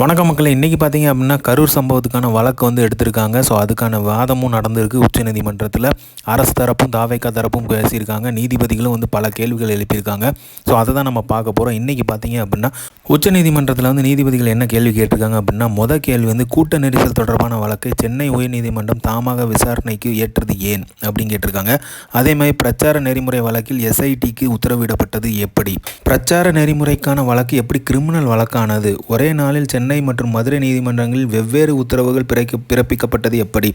வணக்கம் மக்களை இன்றைக்கி பார்த்தீங்க அப்படின்னா கரூர் சம்பவத்துக்கான வழக்கு வந்து எடுத்திருக்காங்க. ஸோ அதுக்கான வாதமும் நடந்திருக்கு. உச்சநீதிமன்றத்தில் அரசு தரப்பும் தாவைக்கா தரப்பும் பேசியிருக்காங்க. நீதிபதிகளும் வந்து பல கேள்விகள் எழுப்பியிருக்காங்க. ஸோ அதை தான் நம்ம பார்க்க போகிறோம் இன்றைக்கி பார்த்தீங்க அப்படின்னா உச்சநீதிமன்றத்தில் வந்து நீதிபதிகள் என்ன கேள்வி கேட்டிருக்காங்க அப்படின்னா முத கேள்வி வந்து கூட்ட நெரிசல் தொடர்பான வழக்கை சென்னை உயர்நீதிமன்றம் தாமாக விசாரணைக்கு ஏற்றது ஏன் அப்படின்னு கேட்டிருக்காங்க. அதே மாதிரி பிரச்சார நெறிமுறை வழக்கில் எஸ்ஐடிக்கு உத்தரவிடப்பட்டது எப்படி? பிரச்சார நெறிமுறைக்கான வழக்கு எப்படி கிரிமினல் வழக்கானது? ஒரே நாளில் சென்னை சென்னை மற்றும் மதுரை நீதிமன்றங்களில் வெவ்வேறு உத்தரவுகள் பிறக்க பிறப்பிக்கப்பட்டது எப்படி?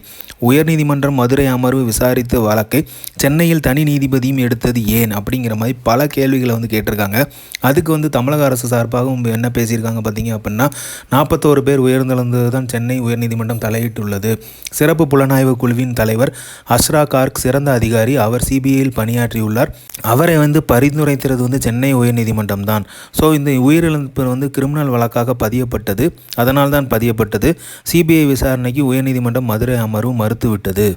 உயர்நீதிமன்றம் மதுரை அமர்வு விசாரித்த வழக்கை சென்னையில் தனி நீதிபதியும் எடுத்தது ஏன்? அப்படிங்கிற மாதிரி பல கேள்விகளை வந்து கேட்டிருக்காங்க. அதுக்கு வந்து தமிழக அரசு சார்பாக என்ன பேசியிருக்காங்க பார்த்தீங்க அப்படின்னா நாற்பத்தோரு பேர் உயர்ந்தளந்தது தான் சென்னை உயர்நீதிமன்றம் தலையிட்டுள்ளது. சிறப்பு புலனாய்வு குழுவின் தலைவர் அஸ்ரா கார்க் சிறந்த அதிகாரி அவர் சிபிஐயில் பணியாற்றியுள்ளார். அவரை வந்து பரிந்துரைத்தது வந்து சென்னை உயர்நீதிமன்றம் தான் ஸோ இந்த உயிரிழப்பு வந்து கிரிமினல் வழக்காக பதியப்பட்டது. அதனால் தான் பதியப்பட்டது. சிபிஐ விசாரணைக்கு உயர்நீதிமன்றம் மதுரை அமர்வு மறுத்துவிட்டது.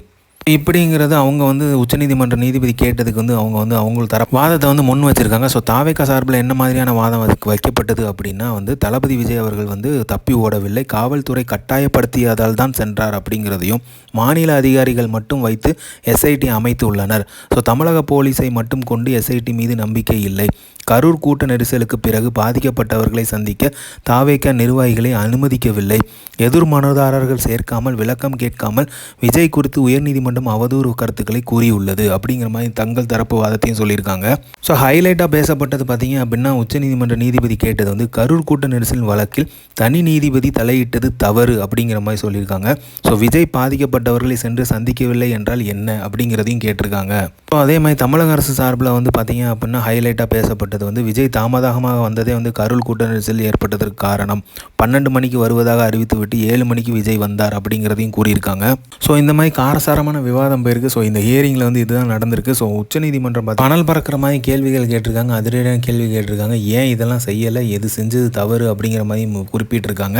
இப்படிங்கிறது அவங்க வந்து உச்சநீதிமன்ற நீதிபதி கேட்டதுக்கு வந்து அவங்க வந்து அவங்கள தர வாதத்தை வந்து முன் வச்சிருக்காங்க. ஸோ தாவேக்கா சார்பில் என்ன மாதிரியான வாதம் அதுக்கு வைக்கப்பட்டது அப்படின்னா வந்து தளபதி விஜய் அவர்கள் வந்து தப்பி ஓடவில்லை. காவல்துறை கட்டாயப்படுத்தியதால் தான் சென்றார் அப்படிங்கிறதையும் மாநில அதிகாரிகள் மட்டும் வைத்து எஸ்ஐடி அமைத்து உள்ளனர் ஸோ தமிழக போலீஸை மட்டும் கொண்டு எஸ்ஐடி மீது நம்பிக்கை இல்லை. கரூர் கூட்ட நெரிசலுக்கு பிறகு பாதிக்கப்பட்டவர்களை சந்திக்க தாவேக்கா நிர்வாகிகளை அனுமதிக்கவில்லை. எதிர் மனுதாரர்கள் சேர்க்காமல் விளக்கம் கேட்காமல் விஜய் குறித்து உயர்நீதிமன்றம் அவதூறு கருத்துக்களை கூறியுள்ளது அப்படிங்கிற மாதிரி தங்கள் தரப்பு வாதத்தையும் சொல்லியிருக்காங்க. ஸோ ஹைலைட்டாக பேசப்பட்டது பார்த்தீங்க அப்படின்னா உச்சநீதிமன்ற நீதிபதி கேட்டது வந்து கரூர் கூட்ட நெரிசல் வழக்கில் தனி நீதிபதி தலையிட்டது தவறு அப்படிங்கிற மாதிரி சொல்லியிருக்காங்க. ஸோ விஜய் பாதிக்கப்பட்டவர்களை சென்று சந்திக்கவில்லை என்றால் என்ன அப்படிங்கிறதையும் கேட்டிருக்காங்க. ஸோ அதே மாதிரி தமிழக அரசு சார்பில் வந்து பார்த்தீங்க அப்படின்னா ஹைலைட்டாக பேசப்பட்டது வந்து விஜய் தாமதமாக வந்ததே வந்து கருள் கூட்ட நெரிசல் ஏற்பட்டதற்கு காரணம். பன்னெண்டு மணிக்கு வருவதாக அறிவித்துவிட்டு ஏழு மணிக்கு விஜய் வந்தார் அப்படிங்கிறதையும் கூறியிருக்காங்க. ஸோ இந்த மாதிரி காரசாரமான விவாதம் போயிருக்கு. ஸோ இந்த ஹியரிங்கில் வந்து இதுதான் நடந்திருக்கு. ஸோ உச்சநீதிமன்றம் பார்த்து அனல் பறக்கிற மாதிரி கேள்விகள் கேட்டிருக்காங்க. அதிரடியான கேள்வி கேட்டிருக்காங்க. ஏன் இதெல்லாம் செய்யலை? எது செஞ்சது தவறு? அப்படிங்கிற மாதிரி குறிப்பிட்டிருக்காங்க.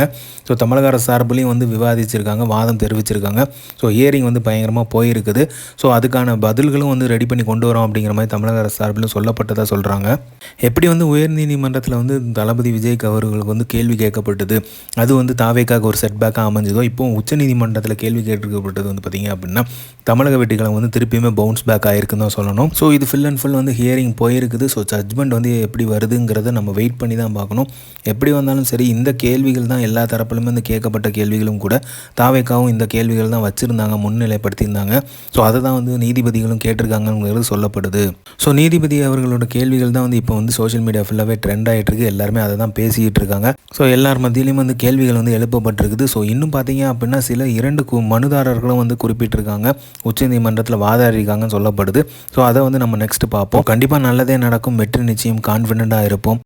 ஸோ தமிழக அரசு சார்பிலையும் வந்து விவாதிச்சிருக்காங்க. வாதம் தெரிவிச்சிருக்காங்க. ஸோ ஹியரிங் வந்து பயங்கரமாக போயிருக்குது. ஸோ அதுக்கான பதில்களும் வந்து ரெடி பண்ணி கொண்டு வரோம் அப்படிங்கிற மாதிரி தமிழக அரசு சார்பிலும் சொல்லப்பட்டதாக சொல்கிறாங்க எப்படி வந்து உயர்நீதிமன்றத்தில் வந்து தளபதி விஜய்க்கு அவர்களுக்கு வந்து கேள்வி கேட்கப்பட்டது? அது வந்து தாவேக்காக ஒரு செட்பேக்காக அமைஞ்சதோ இப்போ உச்சநீதிமன்றத்தில் கேள்வி கேட்டிருக்கப்பட்டது வந்து பார்த்திங்க அப்படின்னா தமிழக வெட்டிகளை வந்து திருப்பியுமே பவுன்ஸ் பேக் ஆகிருக்குன்னு தான் சொல்லணும். ஸோ இது ஃபுல் அண்ட் ஃபுல் வந்து ஹியரிங் போயிருக்குது. ஸோ ஜட்மெண்ட் வந்து எப்படி வருதுங்கிறத நம்ம வெயிட் பண்ணி தான் பார்க்கணும். எப்படி வந்தாலும் சரி இந்த கேள்விகள் தான் எல்லா தரப்புலையுமே வந்து கேட்கப்பட்ட கேள்விகளும் கூட தாவேக்காவும் இந்த கேள்விகள் தான் வச்சுருந்தாங்க முன்னிலைப்படுத்தியிருந்தாங்க. ஸோ அதை தான் வந்து நீதிபதிகளும் கேட்டிருக்காங்கங்கிறது சொல்லப்படுது. ஸோ நீதிபதி அவர்களோட கேள்விகள் தான் வந்து இப்போ வந்து சோஷியல் மீடியா ஃபுல்லாகவே ட்ரெண்ட் ஆகிட்டு இருக்கு எல்லாருமே அதை தான் பேசிக்கிட்டு இருக்காங்க. ஸோ எல்லார் மத்தியிலையும் வந்து கேள்விகள் வந்து எழுப்பப்பட்டிருக்குது. ஸோ இன்னும் பார்த்தீங்க அப்படின்னா சில இரண்டு கு- மனுதாரர்களும் வந்து குறிப்பிட்டிருக்காங்க. உச்சநீதிமன்றத்தில் வாதாடிருக்காங்கன்னு சொல்லப்படுது. ஸோ அதை வந்து நம்ம நெக்ஸ்ட் பார்ப்போம். கண்டிப்பாக நல்லதே நடக்கும். வெற்றி நிச்சயம் கான்ஃபிடென்ட்டாக இருப்போம்.